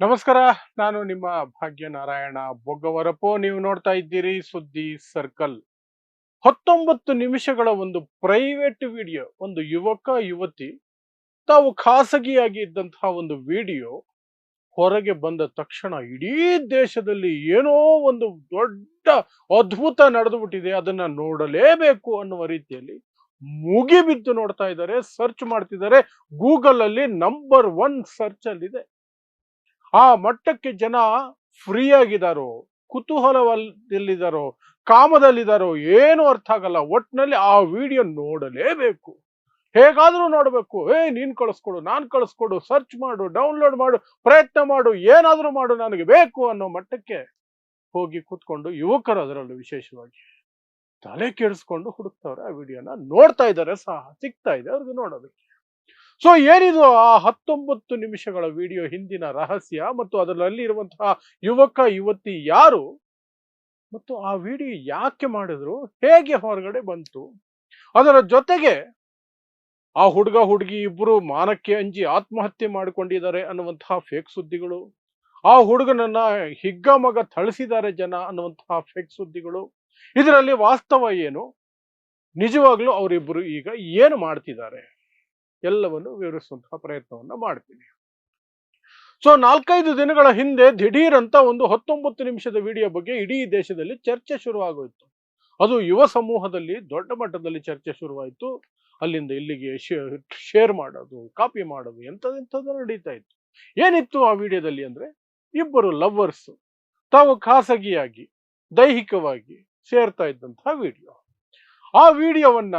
ನಮಸ್ಕಾರ, ನಾನು ನಿಮ್ಮ ಭಾಗ್ಯನಾರಾಯಣ ಬೊಗ್ಗವರಪು. ನೀವು ನೋಡ್ತಾ ಇದ್ದೀರಿ ಸುದ್ದಿ ಸರ್ಕಲ್. ಹತ್ತೊಂಬತ್ತು ನಿಮಿಷಗಳ ಒಂದು ಪ್ರೈವೇಟ್ ವಿಡಿಯೋ, ಒಂದು ಯುವಕ, ಯುವತಿ, ತಾವು ಖಾಸಗಿಯಾಗಿ ಇದ್ದಂತಹ ಒಂದು ವಿಡಿಯೋ ಹೊರಗೆ ಬಂದ ತಕ್ಷಣ ಇಡೀ ದೇಶದಲ್ಲಿ ಏನೋ ಒಂದು ದೊಡ್ಡ ಅದ್ಭುತ ನಡೆದು ಬಿಟ್ಟಿದೆ ಅದನ್ನ ನೋಡಲೇಬೇಕು ಅನ್ನುವ ರೀತಿಯಲ್ಲಿ ಮುಗಿಬಿದ್ದು ನೋಡ್ತಾ ಇದ್ದಾರೆ, ಸರ್ಚ್ ಮಾಡ್ತಿದ್ದಾರೆ. ಗೂಗಲ್ ಅಲ್ಲಿ ನಂಬರ್ ಒನ್ ಸರ್ಚ್ ಅಲ್ಲಿದೆ ಆ ಮಟ್ಟಕ್ಕೆ ಜನ ಫ್ರೀ ಆಗಿದಾರೋ ಕುತೂಹಲದಲ್ಲಿದ್ದಾರೋ ಕಾಮದಲ್ಲಿದ್ದಾರೋ ಏನು ಅರ್ಥ ಆಗಲ್ಲ. ಒಟ್ಟಿನಲ್ಲಿ ಆ ವಿಡಿಯೋ ನೋಡಲೇಬೇಕು. ಹೇಗಾದ್ರೂ ನೋಡಬೇಕು. ಏ ನೀನು ಕಳಿಸ್ಕೊಡು, ನಾನು ಕಳಿಸ್ಕೊಡು ಸರ್ಚ್ ಮಾಡು ಡೌನ್ಲೋಡ್ ಮಾಡು, ಪ್ರಯತ್ನ ಮಾಡು, ಏನಾದರೂ ಮಾಡು, ನನಗೆ ಬೇಕು ಅನ್ನೋ ಮಟ್ಟಕ್ಕೆ ಹೋಗಿ ಕೂತ್ಕೊಂಡು ಯುವಕರು ಅದರಲ್ಲೂ ವಿಶೇಷವಾಗಿ ತಲೆ ಕೆಡಿಸ್ಕೊಂಡು ಹುಡುಕ್ತವ್ರೆ ಆ ವಿಡಿಯೋನ. ನೋಡ್ತಾ ಇದ್ದಾರೆ ಸಹ, ಸಿಗ್ತಾ ಇದೆ ಅವ್ರಿಗೆ ನೋಡೋದಕ್ಕೆ. ಸೊ ಏನಿದು ಆ ಹತ್ತೊಂಬತ್ತು ನಿಮಿಷಗಳ ವಿಡಿಯೋ ಹಿಂದಿನ ರಹಸ್ಯ ಮತ್ತು ಅದರಲ್ಲಿ ಇರುವಂತಹ ಯುವಕ, ಯುವತಿ ಯಾರು ಮತ್ತು ಆ ವಿಡಿಯೋ ಯಾಕೆ ಮಾಡಿದ್ರು, ಹೇಗೆ ಹೊರಗಡೆ ಬಂತು? ಅದರ ಜೊತೆಗೆ ಆ ಹುಡುಗ, ಹುಡುಗಿ ಇಬ್ರು ಮಾನಕ್ಕೆ ಅಂಜಿ ಆತ್ಮಹತ್ಯೆ ಮಾಡಿಕೊಂಡಿದ್ದಾರೆ ಅನ್ನುವಂತಹ ಫೇಕ್ ಸುದ್ದಿಗಳು. ಆ ಹುಡುಗನನ್ನ ಹಿಗ್ಗ ಮಗ ಥಳಿಸಿದ್ದಾರೆ ಜನ ಅನ್ನುವಂತಹ ಫೇಕ್ ಸುದ್ದಿಗಳು. ಇದರಲ್ಲಿ ವಾಸ್ತವ ಏನು? ನಿಜವಾಗ್ಲೂ ಅವರಿಬ್ಬರು ಈಗ ಏನು ಮಾಡ್ತಿದ್ದಾರೆ? ಎಲ್ಲವನ್ನು ವಿವರಿಸುವಂತಹ ಪ್ರಯತ್ನವನ್ನ ಮಾಡ್ತೀನಿ. ಸೊ ನಾಲ್ಕೈದು ದಿನಗಳ ಹಿಂದೆ ದಿಢೀರ್ ಅಂತ ಒಂದು ಹತ್ತೊಂಬತ್ತು ನಿಮಿಷದ ವಿಡಿಯೋ ಬಗ್ಗೆ ಇಡೀ ದೇಶದಲ್ಲಿ ಚರ್ಚೆ ಶುರುವಾಗೋಯ್ತು. ಅದು ಯುವ ಸಮೂಹದಲ್ಲಿ ದೊಡ್ಡ ಮಟ್ಟದಲ್ಲಿ ಚರ್ಚೆ ಶುರುವಾಯಿತು. ಅಲ್ಲಿಂದ ಇಲ್ಲಿಗೆ ಶೇರ್ ಮಾಡೋದು, ಕಾಪಿ ಮಾಡೋದು ಎಂಥದೆಂಥದ್ದು ನಡೀತಾ ಇತ್ತು. ಏನಿತ್ತು ಆ ವಿಡಿಯೋದಲ್ಲಿ ಅಂದ್ರೆ ಇಬ್ಬರು ಲವ್ವರ್ಸ್ ತಾವು ಖಾಸಗಿಯಾಗಿ, ದೈಹಿಕವಾಗಿ ಸೇರ್ತಾ ಇದ್ದಂತಹ ವಿಡಿಯೋ. ಆ ವಿಡಿಯೋವನ್ನ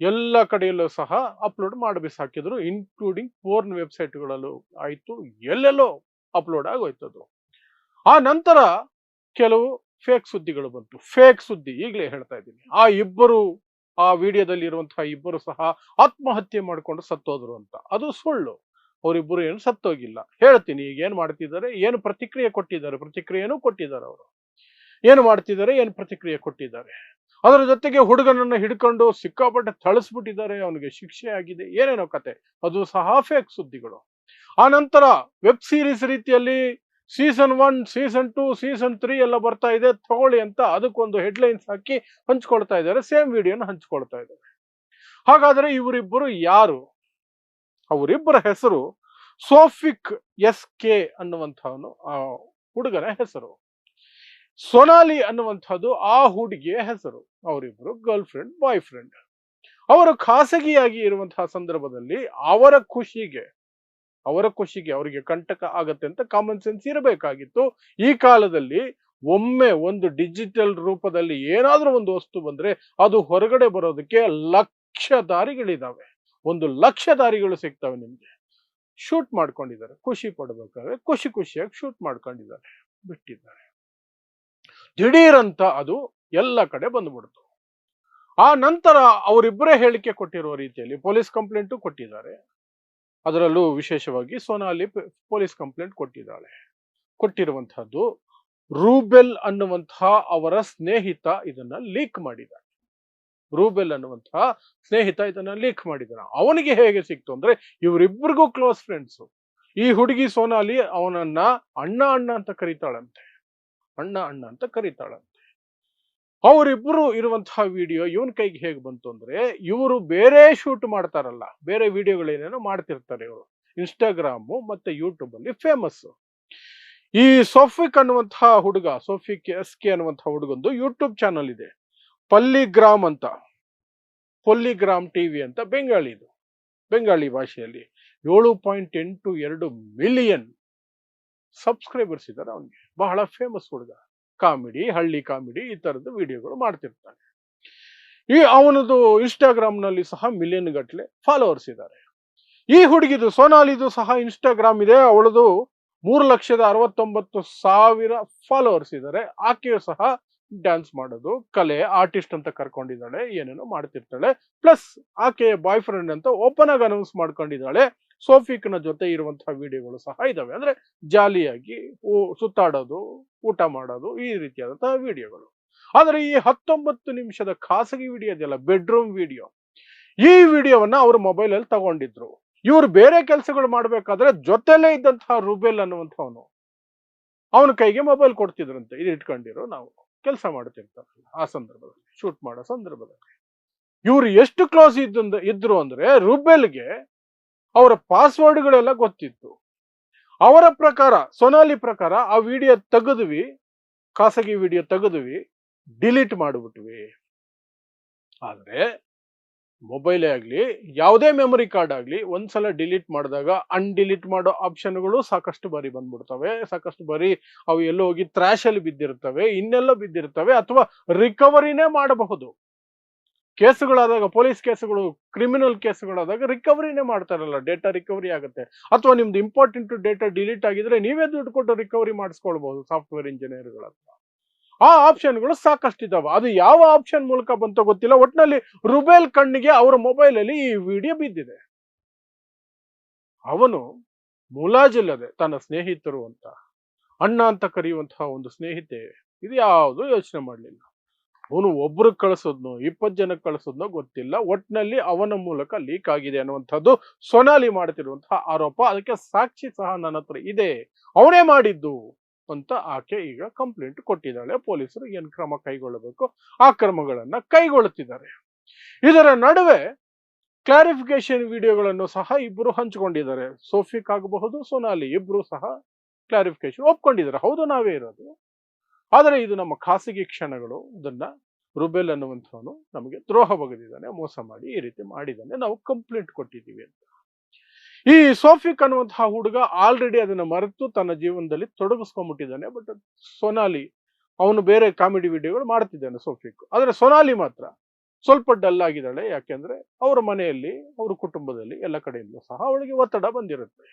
ಎಲ್ಲ ಕಡೆಯಲ್ಲೂ ಸಹ ಅಪ್ಲೋಡ್ ಮಾಡಿ ಬಿಸಾಕಿದ್ರು ಇನ್ಕ್ಲೂಡಿಂಗ್ ಪೋರ್ನ್ ವೆಬ್ಸೈಟ್ಗಳಲ್ಲೂ ಆಯ್ತು, ಎಲ್ಲೆಲ್ಲೋ ಅಪ್ಲೋಡ್ ಆಗೋಯ್ತದು. ಆ ನಂತರ ಕೆಲವು ಫೇಕ್ ಸುದ್ದಿಗಳು ಬಂತು. ಫೇಕ್ ಸುದ್ದಿ ಈಗಲೇ ಹೇಳ್ತಾ ಇದ್ದೀನಿ. ಆ ಇಬ್ಬರು, ಆ ವಿಡಿಯೋದಲ್ಲಿ ಇರುವಂತಹ ಇಬ್ಬರು ಸಹ ಆತ್ಮಹತ್ಯೆ ಮಾಡಿಕೊಂಡು ಸತ್ತೋದ್ರು ಅಂತ. ಅದು ಸುಳ್ಳು. ಅವರಿಬ್ಬರು ಏನು ಸತ್ತೋಗಿಲ್ಲ. ಹೇಳ್ತೀನಿ, ಈಗ ಏನು ಮಾಡ್ತಿದ್ದಾರೆ, ಏನು ಪ್ರತಿಕ್ರಿಯೆ ಕೊಟ್ಟಿದ್ದಾರೆ, ಪ್ರತಿಕ್ರಿಯೆನೂ ಕೊಟ್ಟಿದ್ದಾರೆ ಅವರು. ಏನು ಮಾಡ್ತಿದ್ದಾರೆ, ಏನು ಪ್ರತಿಕ್ರಿಯೆ ಕೊಟ್ಟಿದ್ದಾರೆ. ಅದರ ಜೊತೆಗೆ ಹುಡುಗನನ್ನ ಹಿಡ್ಕೊಂಡು ಸಿಕ್ಕಾಪಟ್ಟೆ ಥಳಿಸ್ಬಿಟ್ಟಿದ್ದಾರೆ, ಅವನಿಗೆ ಶಿಕ್ಷೆ ಆಗಿದೆ, ಏನೇನೋ ಕತೆ. ಅದು ಸಹ ಫೇಕ್ ಸುದ್ದಿಗಳು. ಆ ನಂತರ ವೆಬ್ ಸೀರೀಸ್ ರೀತಿಯಲ್ಲಿ season one season two season three ಎಲ್ಲ ಬರ್ತಾ ಇದೆ. ತಗೊಳ್ಳಿ ಅಂತ ಅದಕ್ಕೊಂದು ಹೆಡ್ಲೈನ್ಸ್ ಹಾಕಿ ಹಂಚ್ಕೊಳ್ತಾ ಇದ್ದಾರೆ. ಸೇಮ್ ವಿಡಿಯೋನ ಹಂಚ್ಕೊಳ್ತಾ ಇದ್ದಾರೆ. ಹಾಗಾದ್ರೆ ಇವರಿಬ್ಬರು ಯಾರು? ಅವರಿಬ್ಬರ ಹೆಸರು ಸೋಫಿಕ್ ಎಸ್ ಕೆ ಅನ್ನುವಂಥವನು ಹುಡುಗನ ಹೆಸರು. ಸೊನಾಲಿ ಅನ್ನುವಂಥದ್ದು ಆ ಹುಡುಗಿಯ ಹೆಸರು. ಅವರಿಬ್ಬರು ಗರ್ಲ್ ಫ್ರೆಂಡ್ ಬಾಯ್ ಫ್ರೆಂಡ್ ಅವರು ಖಾಸಗಿಯಾಗಿ ಇರುವಂತಹ ಸಂದರ್ಭದಲ್ಲಿ ಅವರ ಖುಷಿಗೆ ಅವರ ಖುಷಿಗೆ ಅವರಿಗೆ ಕಂಟಕ ಆಗತ್ತೆ ಅಂತ ಕಾಮನ್ ಸೆನ್ಸ್ ಇರಬೇಕಾಗಿತ್ತು. ಈ ಕಾಲದಲ್ಲಿ ಒಮ್ಮೆ ಒಂದು ಡಿಜಿಟಲ್ ರೂಪದಲ್ಲಿ ಏನಾದರೂ ಒಂದು ವಸ್ತು ಬಂದ್ರೆ ಅದು ಹೊರಗಡೆ ಬರೋದಕ್ಕೆ ಲಕ್ಷ ದಾರಿಗಳಿದಾವೆ. ಒಂದು ಲಕ್ಷ ದಾರಿಗಳು ಸಿಗ್ತವೆ ನಿಮ್ಗೆ. ಶೂಟ್ ಮಾಡ್ಕೊಂಡಿದ್ದಾರೆ. ಖುಷಿ ಪಡ್ಬೇಕಾದ್ರೆ ಖುಷಿ ಖುಷಿಯಾಗಿ ಶೂಟ್ ಮಾಡ್ಕೊಂಡಿದ್ದಾರೆ. ಬಿಟ್ಟಿದ್ದಾರೆ. ದಿಢೀರಂತ ಅದು ಎಲ್ಲ ಕಡೆ ಬಂದ್ಬಿಡ್ತು. ಆ ನಂತರ ಅವರಿಬ್ಬರೇ ಹೇಳಿಕೆ ಕೊಟ್ಟಿರುವ ರೀತಿಯಲ್ಲಿ ಪೊಲೀಸ್ ಕಂಪ್ಲೇಂಟು ಕೊಟ್ಟಿದ್ದಾರೆ. ಅದರಲ್ಲೂ ವಿಶೇಷವಾಗಿ ಸೋನಾಲಿ ಪೊಲೀಸ್ ಕಂಪ್ಲೇಂಟ್ ಕೊಟ್ಟಿದ್ದಾಳೆ. ಕೊಟ್ಟಿರುವಂತಹದ್ದು ರೂಬೆಲ್ ಅನ್ನುವಂತಹ ಅವರ ಸ್ನೇಹಿತ ಇದನ್ನ ಲೀಕ್ ಮಾಡಿದ. ರೂಬೆಲ್ ಅನ್ನುವಂತಹ ಸ್ನೇಹಿತ ಇದನ್ನ ಲೀಕ್ ಮಾಡಿದ್ದಾನೆ ಅವನಿಗೆ ಹೇಗೆ ಸಿಕ್ತು ಅಂದ್ರೆ ಇವರಿಬ್ಬರಿಗೂ ಕ್ಲೋಸ್ ಫ್ರೆಂಡ್ಸ್. ಈ ಹುಡುಗಿ ಸೋನಾಲಿ ಅವನನ್ನ ಅಣ್ಣ ಅಣ್ಣ ಅಂತ ಕರೀತಾಳಂತೆ. ಅಣ್ಣ ಅಣ್ಣ ಅಂತ ಕರೀತಾಳಂತೆ ಅವರಿಬ್ಬರು ಇರುವಂತಹ ವಿಡಿಯೋ ಇವನ್ ಕೈಗೆ ಹೇಗೆ ಬಂತು ಅಂದ್ರೆ, ಇವರು ಬೇರೆ ಶೂಟ್ ಮಾಡ್ತಾರಲ್ಲ, ಬೇರೆ ವಿಡಿಯೋಗಳೇನೇನೋ ಮಾಡ್ತಿರ್ತಾರೆ ಇವರು. ಇನ್ಸ್ಟಾಗ್ರಾಮು ಮತ್ತೆ ಯೂಟ್ಯೂಬ್ ಅಲ್ಲಿ ಫೇಮಸ್ ಈ ಸೋಫಿಕ್ ಅನ್ನುವಂತಹ ಹುಡುಗ, ಸೋಫಿಕ್ ಎಸ್ ಕೆ ಅನ್ನುವಂತಹ ಹುಡುಗಂದು ಯೂಟ್ಯೂಬ್ ಚಾನಲ್ ಇದೆ. ಪಲ್ಲಿಗ್ರಾಮ್ ಅಂತ. ಪೊಲ್ಲಿಗ್ರಾಮ್ ಟಿವಿ ಅಂತ ಬೆಂಗಾಳಿದು ಬೆಂಗಾಳಿ ಭಾಷೆಯಲ್ಲಿ ಏಳು ಪಾಯಿಂಟ್ ಎಂಟು ಎರಡು ಮಿಲಿಯನ್ ಸಬ್ಸ್ಕ್ರೈಬರ್ಸ್ ಇದ್ದಾರೆ ಅವನಿಗೆ. ಬಹಳ ಫೇಮಸ್ ಹುಡುಗ. ಕಾಮಿಡಿ, ಹಳ್ಳಿ ಕಾಮಿಡಿ ಈ ತರದ ವಿಡಿಯೋಗಳು ಮಾಡ್ತಿರ್ತಾನೆ. ಈ ಅವನದು ಇನ್ಸ್ಟಾಗ್ರಾಮ್ನಲ್ಲಿ ಸಹ ಮಿಲಿಯನ್ ಗಟ್ಟಲೆ ಫಾಲೋವರ್ಸ್ ಇದ್ದಾರೆ ಈ ಹುಡುಗಿದು, ಸೋನಾಲಿದು ಸಹ ಇನ್ಸ್ಟಾಗ್ರಾಮ್ ಇದೆ. ಅವಳದು ಮೂರು ಲಕ್ಷದ ಅರವತ್ತೊಂಬತ್ತು ಸಾವಿರ ಫಾಲೋವರ್ಸ್ ಇದ್ದಾರೆ ಆಕೆಯು ಸಹ ಡ್ಯಾನ್ಸ್ ಮಾಡೋದು, ಕಲೆ ಆರ್ಟಿಸ್ಟ್ ಅಂತ ಕರ್ಕೊಂಡಿದ್ದಾಳೆ, ಏನೇನೋ ಮಾಡ್ತಿರ್ತಾಳೆ. ಪ್ಲಸ್ ಆಕೆಯ ಬಾಯ್ ಫ್ರೆಂಡ್ ಅಂತ ಓಪನ್ ಆಗಿ ಅನೌನ್ಸ್ ಮಾಡ್ಕೊಂಡಿದ್ದಾಳೆ. ಸೋಫಿಕ್ನ ಜೊತೆ ಇರುವಂತಹ ವಿಡಿಯೋಗಳು ಸಹ ಇದಾವೆ. ಅಂದ್ರೆ ಜಾಲಿಯಾಗಿ ಸುತ್ತಾಡೋದು, ಊಟ ಮಾಡೋದು ಈ ರೀತಿಯಾದಂತಹ ವಿಡಿಯೋಗಳು. ಆದರೆ ಈ ಹತ್ತೊಂಬತ್ತು ನಿಮಿಷದ ಖಾಸಗಿ ವಿಡಿಯೋ ಇದೆಯಲ್ಲ, ಬೆಡ್ರೂಮ್ ವಿಡಿಯೋ. ಈ ವಿಡಿಯೋವನ್ನ ಅವ್ರ ಮೊಬೈಲ್ ಅಲ್ಲಿ ತಗೊಂಡಿದ್ರು. ಇವ್ರು ಬೇರೆ ಕೆಲಸಗಳು ಮಾಡ್ಬೇಕಾದ್ರೆ ಜೊತೆಲೇ ಇದ್ದಂತಹ ರುಬೆಲ್ ಅನ್ನುವಂಥವನು ಅವನ ಕೈಗೆ ಮೊಬೈಲ್ ಕೊಡ್ತಿದ್ರಂತೆ. ಇದು ಇಟ್ಕೊಂಡಿರೋ ನಾವು ಕೆಲಸ ಮಾಡ್ತಿರ್ತಾರಲ್ಲ ಆ ಸಂದರ್ಭದಲ್ಲಿ, ಶೂಟ್ ಮಾಡೋ ಸಂದರ್ಭದಲ್ಲಿ. ಇವರು ಎಷ್ಟು ಕ್ಲೋಸ್ ಇದ್ದ ಇದ್ರು ಅಂದ್ರೆ ರುಬೆಲ್ಗೆ ಅವರ ಪಾಸ್ವರ್ಡ್ಗಳೆಲ್ಲ ಗೊತ್ತಿತ್ತು. ಅವರ ಪ್ರಕಾರ, ಸೊನಾಲಿ ಪ್ರಕಾರ ಆ ವಿಡಿಯೋ ತೆಗೆದ್ವಿ, ಖಾಸಗಿ ವಿಡಿಯೋ ತೆಗೆದ್ವಿ ಡಿಲೀಟ್ ಮಾಡಿಬಿಟ್ವಿ. ಆದರೆ ಮೊಬೈಲೇ ಆಗಲಿ, ಯಾವುದೇ ಮೆಮೊರಿ ಕಾರ್ಡ್ ಆಗಲಿ, ಒಂದ್ಸಲ ಡಿಲೀಟ್ ಮಾಡಿದಾಗ ಅನ್ಡಿಲೀಟ್ ಮಾಡೋ ಆಪ್ಷನ್ಗಳು ಸಾಕಷ್ಟು ಬಾರಿ ಬಂದ್ಬಿಡ್ತವೆ. ಸಾಕಷ್ಟು ಬಾರಿ ಅವು ಎಲ್ಲೋ ಹೋಗಿ ಅಲ್ಲಿ ಬಿದ್ದಿರ್ತವೆ, ಇನ್ನೆಲ್ಲ ಬಿದ್ದಿರ್ತವೆ, ಅಥವಾ ರಿಕವರಿನೇ ಮಾಡಬಹುದು. ಕೇಸುಗಳಾದಾಗ, ಪೊಲೀಸ್ ಕೇಸುಗಳು, ಕ್ರಿಮಿನಲ್ ಕೇಸುಗಳಾದಾಗ ರಿಕವರಿನೇ ಮಾಡ್ತಾರಲ್ಲ, ಡೇಟಾ ರಿಕವರಿ ಆಗುತ್ತೆ. ಅಥವಾ ನಿಮ್ದು ಇಂಪಾರ್ಟೆಂಟ್ ಡೇಟಾ ಡಿಲೀಟ್ ಆಗಿದ್ರೆ ನೀವೇ ದುಡ್ಡು ಕೊಟ್ಟು ರಿಕವರಿ ಮಾಡಿಸ್ಕೊಳ್ಬಹುದು ಸಾಫ್ಟ್ವೇರ್ ಇಂಜಿನಿಯರ್ಗಳ ಆ ಆಪ್ಷನ್ಗಳು ಸಾಕಷ್ಟು ಇದಾವೆ ಅದು ಯಾವ ಆಪ್ಷನ್ ಮೂಲಕ ಬಂತೋ ಗೊತ್ತಿಲ್ಲ. ಒಟ್ಟಿನಲ್ಲಿ ರುಬೇಲ್ ಕಣ್ಣಿಗೆ ಅವರ ಮೊಬೈಲ್ ಅಲ್ಲಿ ಈ ವಿಡಿಯೋ ಬಿದ್ದಿದೆ. ಅವನು ಮುಲಾಜಿಲ್ಲದೆ ತನ್ನ ಸ್ನೇಹಿತರು ಅಂತ, ಅಣ್ಣ ಅಂತ ಕರೆಯುವಂತಹ ಒಂದು ಸ್ನೇಹಿತೆ, ಇದು ಯಾವುದು ಯೋಚನೆ ಮಾಡಲಿಲ್ಲ. ಅವನು ಒಬ್ರಿಗೆ ಕಳಿಸೋದ್ನೋ, ಇಪ್ಪತ್ತು ಜನಕ್ಕೆ ಕಳಿಸೋದ್ನೋ ಗೊತ್ತಿಲ್ಲ. ಒಟ್ನಲ್ಲಿ ಅವನ ಮೂಲಕ ಲೀಕ್ ಆಗಿದೆ ಅನ್ನುವಂಥದ್ದು ಸೊನಾಲಿ ಮಾಡ್ತಿರುವಂತಹ ಆರೋಪ. ಅದಕ್ಕೆ ಸಾಕ್ಷಿ ಸಹ ನನ್ನ ಹತ್ರ ಇದೆ. ಅವನೇ ಮಾಡಿದ್ದು ಅಂತ ಆಕೆ ಈಗ ಕಂಪ್ಲೇಂಟ್ ಕೊಟ್ಟಿದ್ದಾಳೆ. ಪೊಲೀಸರು ಏನ್ ಕ್ರಮ ಕೈಗೊಳ್ಳಬೇಕು? ಆ ಕ್ರಮಗಳನ್ನ ಕೈಗೊಳ್ಳುತ್ತಿದ್ದಾರೆ. ಇದರ ನಡುವೆ ಕ್ಲಾರಿಫಿಕೇಶನ್ ವಿಡಿಯೋಗಳನ್ನು ಸಹ ಇಬ್ಬರು ಹಂಚಿಕೊಂಡಿದ್ದಾರೆ. ಸೋಫಿಕ್ ಆಗಬಹುದು, ಸೊನಾಲಿ ಇಬ್ರು ಸಹ ಕ್ಲಾರಿಫಿಕೇಶನ್ ಒಪ್ಕೊಂಡಿದ್ದಾರೆ. ಹೌದು, ನಾವೇ ಇರೋದು. ಆದರೆ ಇದು ನಮ್ಮ ಖಾಸಗಿ ಕ್ಷಣಗಳು. ಇದನ್ನ ರುಬೆಲ್ ಅನ್ನುವಂಥವನು ನಮಗೆ ದ್ರೋಹ ಬಗೆದಿದ್ದಾನೆ, ಮೋಸ ಮಾಡಿ ಈ ರೀತಿ ಮಾಡಿದ್ದಾನೆ. ನಾವು ಕಂಪ್ಲೇಂಟ್ ಕೊಟ್ಟಿದ್ದೀವಿ ಅಂತ. ಈ ಸೋಫಿಕ್ ಅನ್ನುವಂತಹ ಹುಡುಗ ಆಲ್ರೆಡಿ ಅದನ್ನ ಮರೆತು ತನ್ನ ಜೀವನದಲ್ಲಿ ತೊಡಗಿಸ್ಕೊಂಡ್ಬಿಟ್ಟಿದ್ದಾನೆ ಬಟ್ ಸೊನಾಲಿ, ಅವನು ಬೇರೆ ಕಾಮಿಡಿ ವಿಡಿಯೋಗಳು ಮಾಡ್ತಿದ್ದಾನೆ ಸೋಫಿಕ್. ಆದ್ರೆ ಸೊನಾಲಿ ಮಾತ್ರ ಸ್ವಲ್ಪ ಡಲ್ ಆಗಿದ್ದಾಳೆ. ಯಾಕೆಂದ್ರೆ ಅವರ ಮನೆಯಲ್ಲಿ, ಅವ್ರ ಕುಟುಂಬದಲ್ಲಿ ಎಲ್ಲ ಕಡೆಯಿಂದಲೂ ಸಹ ಅವಳಿಗೆ ಒತ್ತಡ ಬಂದಿರುತ್ತೆ.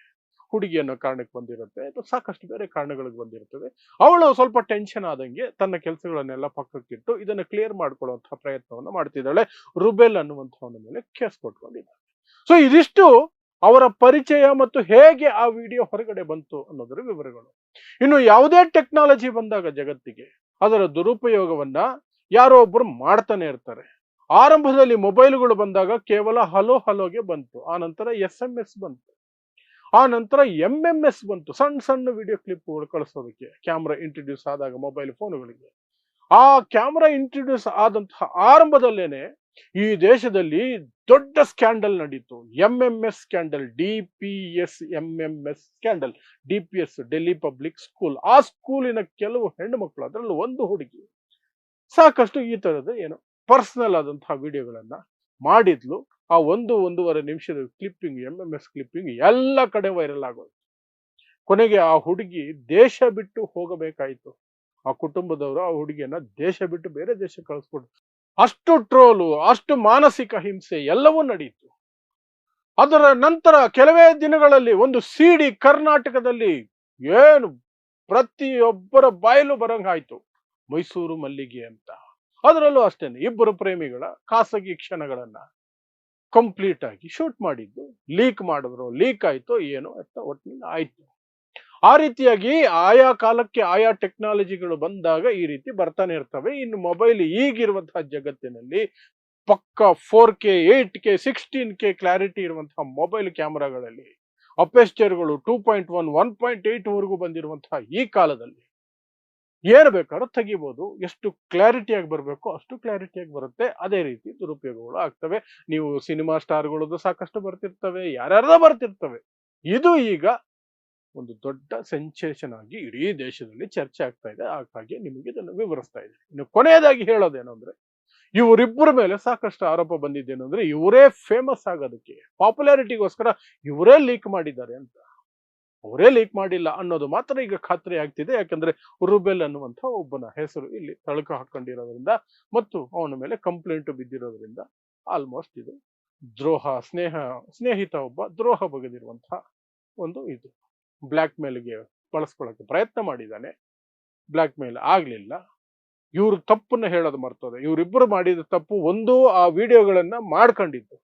ಹುಡುಗಿ ಅನ್ನೋ ಕಾರಣಕ್ಕೆ ಬಂದಿರುತ್ತೆ ಅಥವಾ ಸಾಕಷ್ಟು ಬೇರೆ ಕಾರಣಗಳಿಗೆ ಬಂದಿರುತ್ತದೆ ಅವಳು ಸ್ವಲ್ಪ ಟೆನ್ಷನ್ ಆದಂಗೆ ತನ್ನ ಕೆಲಸಗಳನ್ನೆಲ್ಲ ಪಕ್ಕಕ್ಕಿಟ್ಟು ಇದನ್ನ ಕ್ಲಿಯರ್ ಮಾಡ್ಕೊಳ್ಳುವಂತಹ ಪ್ರಯತ್ನವನ್ನು ಮಾಡ್ತಿದ್ದಾಳೆ. ರುಬೆಲ್ ಅನ್ನುವಂಥವನ ಮೇಲೆ ಕೇಸ್ ಕೊಟ್ಕೊಂಡಿದ್ದಾಳೆ. ಸೊ ಇದಿಷ್ಟು ಅವರ ಪರಿಚಯ ಮತ್ತು ಹೇಗೆ ಆ ವಿಡಿಯೋ ಹೊರಗಡೆ ಬಂತು ಅನ್ನೋದರ ವಿವರಗಳು. ಇನ್ನು ಯಾವುದೇ ಟೆಕ್ನಾಲಜಿ ಬಂದಾಗ ಜಗತ್ತಿಗೆ ಅದರ ದುರುಪಯೋಗವನ್ನ ಯಾರೋ ಒಬ್ರು ಮಾಡ್ತಾನೆ ಇರ್ತಾರೆ. ಆರಂಭದಲ್ಲಿ ಮೊಬೈಲ್ಗಳು ಬಂದಾಗ ಕೇವಲ ಹಲೋ ಹಲೋಗೆ ಬಂತು. ಆ ನಂತರ ಎಸ್ ಎಂ ಎಸ್ ಬಂತು. ಆ ನಂತರ ಎಂ ಎಂ ಎಸ್ ಬಂತು. ಸಣ್ಣ ಸಣ್ಣ ವಿಡಿಯೋ ಕ್ಲಿಪ್ಗಳು ಕಳಿಸೋದಕ್ಕೆ. ಕ್ಯಾಮ್ರಾ ಇಂಟ್ರೊಡ್ಯೂಸ್ ಆದಾಗ ಮೊಬೈಲ್ ಫೋನ್ಗಳಿಗೆ ಆ ಕ್ಯಾಮ್ರಾ ಇಂಟ್ರೊಡ್ಯೂಸ್ ಆದಂತಹ ಆರಂಭದಲ್ಲೇನೆ ಈ ದೇಶದಲ್ಲಿ ದೊಡ್ಡ ಸ್ಕ್ಯಾಂಡಲ್ ನಡೀತು. M M S scandal D P S M M S scandal D P S Delhi public school ಆ ಸ್ಕೂಲಿನ ಕೆಲವು ಹೆಣ್ಣು ಮಕ್ಕಳು ಅದರಲ್ಲೂ ಒಂದು ಹುಡುಗಿ ಸಾಕಷ್ಟು ಈ ತರದ ಏನು ಪರ್ಸನಲ್ ಆದಂತಹ ವಿಡಿಯೋಗಳನ್ನ ಮಾಡಿದ್ಲು. ಆ ಒಂದು ಒಂದೂವರೆ ನಿಮಿಷದ clipping M M S clipping ಎಲ್ಲ ಕಡೆ ವೈರಲ್ ಆಗೋದು ಕೊನೆಗೆ ಆ ಹುಡುಗಿ ದೇಶ ಬಿಟ್ಟು ಹೋಗಬೇಕಾಯಿತು. ಆ ಕುಟುಂಬದವರು ಆ ಹುಡುಗಿಯನ್ನ ದೇಶ ಬಿಟ್ಟು ಬೇರೆ ದೇಶಕ್ಕೆ ಕಳಿಸ್ಕೊಡ್ತು ಅಷ್ಟು ಟ್ರೋಲು ಅಷ್ಟು ಮಾನಸಿಕ ಹಿಂಸೆ ಎಲ್ಲವೂ ನಡೀತು. ಅದರ ನಂತರ ಕೆಲವೇ ದಿನಗಳಲ್ಲಿ ಒಂದು ಸಿಡಿ ಕರ್ನಾಟಕದಲ್ಲಿ ಏನು ಪ್ರತಿಯೊಬ್ಬರ ಬಾಯಲು ಬರಂಗಾಯ್ತು. ಮೈಸೂರು ಮಲ್ಲಿಗೆ ಅಂತ. ಅದರಲ್ಲೂ ಅಷ್ಟೇನೆ, ಇಬ್ಬರು ಪ್ರೇಮಿಗಳ ಖಾಸಗಿ ಕ್ಷಣಗಳನ್ನ. ಕಂಪ್ಲೀಟ್ ಆಗಿ ಶೂಟ್ ಮಾಡಿದ್ದು ಲೀಕ್ ಮಾಡಿದ್ರು ಲೀಕ್ ಆಯ್ತೋ ಏನೋ ಅಂತ ಒಟ್ಟಿನಲ್ಲಿ ಆಯ್ತು. ಆ ರೀತಿಯಾಗಿ ಆಯಾ ಕಾಲಕ್ಕೆ ಆಯಾ ಟೆಕ್ನಾಲಜಿಗಳು ಬಂದಾಗ ಈ ರೀತಿ ಬರ್ತಾನೆ ಇರ್ತವೆ. ಇನ್ನು ಮೊಬೈಲ್ ಈಗಿರುವಂತಹ ಜಗತ್ತಿನಲ್ಲಿ ಪಕ್ಕ four K eight K sixteen K clarity ಇರುವಂತಹ ಮೊಬೈಲ್ ಕ್ಯಾಮೆರಾಗಳಲ್ಲಿ ಅಪೆಸ್ಚರ್ಗಳು two point one one point eight ವರೆಗೂ ಬಂದಿರುವಂತಹ ಈ ಕಾಲದಲ್ಲಿ ಏನು ಬೇಕಾದ್ರೂ ತೆಗಿಬಹುದು ಎಷ್ಟು ಕ್ಲಾರಿಟಿಯಾಗಿ ಬರಬೇಕು ಅಷ್ಟು ಕ್ಲಾರಿಟಿಯಾಗಿ ಬರುತ್ತೆ. ಅದೇ ರೀತಿ ದುರುಪಯೋಗಗಳು ಆಗ್ತವೆ. ನೀವು ಸಿನಿಮಾ ಸ್ಟಾರ್ಗಳದ್ದು ಸಾಕಷ್ಟು ಬರ್ತಿರ್ತವೆ, ಯಾರ್ಯಾರದ ಬರ್ತಿರ್ತವೆ. ಇದು ಈಗ ಒಂದು ದೊಡ್ಡ ಸೆನ್ಸೇಷನ್ ಆಗಿ ಇಡೀ ದೇಶದಲ್ಲಿ ಚರ್ಚೆ ಆಗ್ತಾ ಇದೆ. ಹಾಗಾಗಿ ನಿಮಗೆ ಇದನ್ನು ವಿವರಿಸ್ತಾ ಇದೆ ಇನ್ನು ಕೊನೆಯದಾಗಿ ಹೇಳೋದೇನು ಅಂದ್ರೆ, ಇವರಿಬ್ಬರ ಮೇಲೆ ಸಾಕಷ್ಟು ಆರೋಪ ಬಂದಿದ್ದೇನು ಅಂದ್ರೆ, ಇವರೇ ಫೇಮಸ್ ಆಗೋದಕ್ಕೆ ಪಾಪ್ಯುಲಾರಿಟಿಗೋಸ್ಕರ ಇವರೇ ಲೀಕ್ ಮಾಡಿದ್ದಾರೆ ಅಂತ. ಅವರೇ ಲೀಕ್ ಮಾಡಿಲ್ಲ ಅನ್ನೋದು ಮಾತ್ರ ಈಗ ಖಾತ್ರಿ ಆಗ್ತಿದೆ. ಯಾಕಂದ್ರೆ ರುಬೆಲ್ ಅನ್ನುವಂಥ ಒಬ್ಬನ ಹೆಸರು ಇಲ್ಲಿ ತಳಕ ಹಾಕೊಂಡಿರೋದ್ರಿಂದ ಮತ್ತು ಅವನ ಮೇಲೆ ಕಂಪ್ಲೇಂಟ್ ಬಿದ್ದಿರೋದ್ರಿಂದ ಆಲ್ಮೋಸ್ಟ್ ಇದು ದ್ರೋಹ, ಸ್ನೇಹ, ಸ್ನೇಹಿತ ಒಬ್ಬ ದ್ರೋಹ ಬಗೆದಿರುವಂತಹ ಒಂದು ಇದು. ಬ್ಲ್ಯಾಕ್ ಮೇಲ್ಗೆ ಬಳಸ್ಕೊಳ್ಳೋಕೆ ಪ್ರಯತ್ನ ಮಾಡಿದ್ದಾನೆ ಬ್ಲ್ಯಾಕ್ ಮೇಲ್ ಆಗ್ಲಿಲ್ಲ. ಇವ್ರ ತಪ್ಪನ್ನ ಹೇಳೋದು ಮರ್ತದೆ. ಇವರಿಬ್ಬರು ಮಾಡಿದ ತಪ್ಪು ಒಂದು ಆ ವಿಡಿಯೋಗಳನ್ನ ಮಾಡ್ಕೊಂಡಿದ್ದು.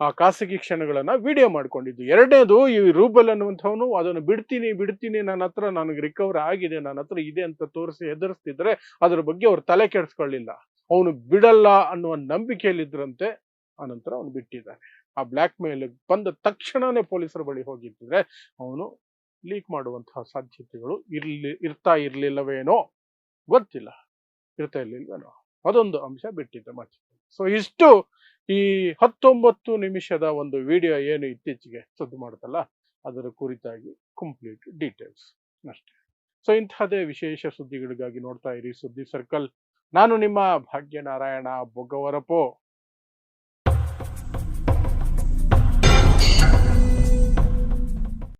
ಆ ಖಾಸಗಿ ಕ್ಷಣಗಳನ್ನ ವಿಡಿಯೋ ಮಾಡ್ಕೊಂಡಿದ್ದು. ಎರಡನೇದು ಈ ರೂಬಲ್ ಅನ್ನುವಂಥವನು ಅದನ್ನು ಬಿಡ್ತೀನಿ ಬಿಡ್ತೀನಿ, ನನ್ನ ಹತ್ರ ನನಗೆ ರಿಕವರ್ ಆಗಿದೆ, ನನ್ನ ಹತ್ರ ಇದೆ ಅಂತ ತೋರಿಸಿ ಹೆದರ್ಸ್ತಿದ್ರೆ ಅದ್ರ ಬಗ್ಗೆ ಅವ್ರು ತಲೆ ಕೆಡಿಸ್ಕೊಳ್ಳಿಲ್ಲ. ಅವನು ಬಿಡಲ್ಲ ಅನ್ನುವ ನಂಬಿಕೆಯಲ್ಲಿದ್ದರಂತೆ ಆನಂತರ ಅವನು ಬಿಟ್ಟಿದ್ದಾನೆ. ಆ ಬ್ಲ್ಯಾಕ್ ಮೇಲ್ ಬಂದ ತಕ್ಷಣನೇ ಪೊಲೀಸರ ಬಳಿ ಹೋಗಿದ್ದರೆ ಅವನು ಲೀಕ್ ಮಾಡುವಂತಹ ಸಾಧ್ಯತೆಗಳು ಇರ್ಲಿ, ಇರ್ತಾ ಇರ್ಲಿಲ್ಲವೇನೋ ಗೊತ್ತಿಲ್ಲ. ಇರ್ತಾ ಇರ್ಲಿಲ್ವೇನೋ ಅದೊಂದು ಅಂಶ ಬಿಟ್ಟಿದ್ದೆ ಮತ್ತೆ ಸೊ ಇಷ್ಟು ಈ ಹತ್ತೊಂಬತ್ತು ನಿಮಿಷದ ಒಂದು ವಿಡಿಯೋ ಏನು ಇತ್ತೀಚೆಗೆ ಸದ್ದು ಮಾಡುತ್ತಲ್ಲ, ಅದರ ಕುರಿತಾಗಿ ಕಂಪ್ಲೀಟ್ ಡೀಟೇಲ್ಸ್ ಅಷ್ಟೇ ಸೊ ಇಂತಹದೇ ವಿಶೇಷ ಸುದ್ದಿಗಳಿಗಾಗಿ ನೋಡ್ತಾ ಇರಿ. ಸುದ್ದಿ ಸರ್ಕಲ್ ನಾನು ನಿಮ್ಮ ಭಾಗ್ಯನಾರಾಯಣ ಬೊಗ್ಗವರಪೋ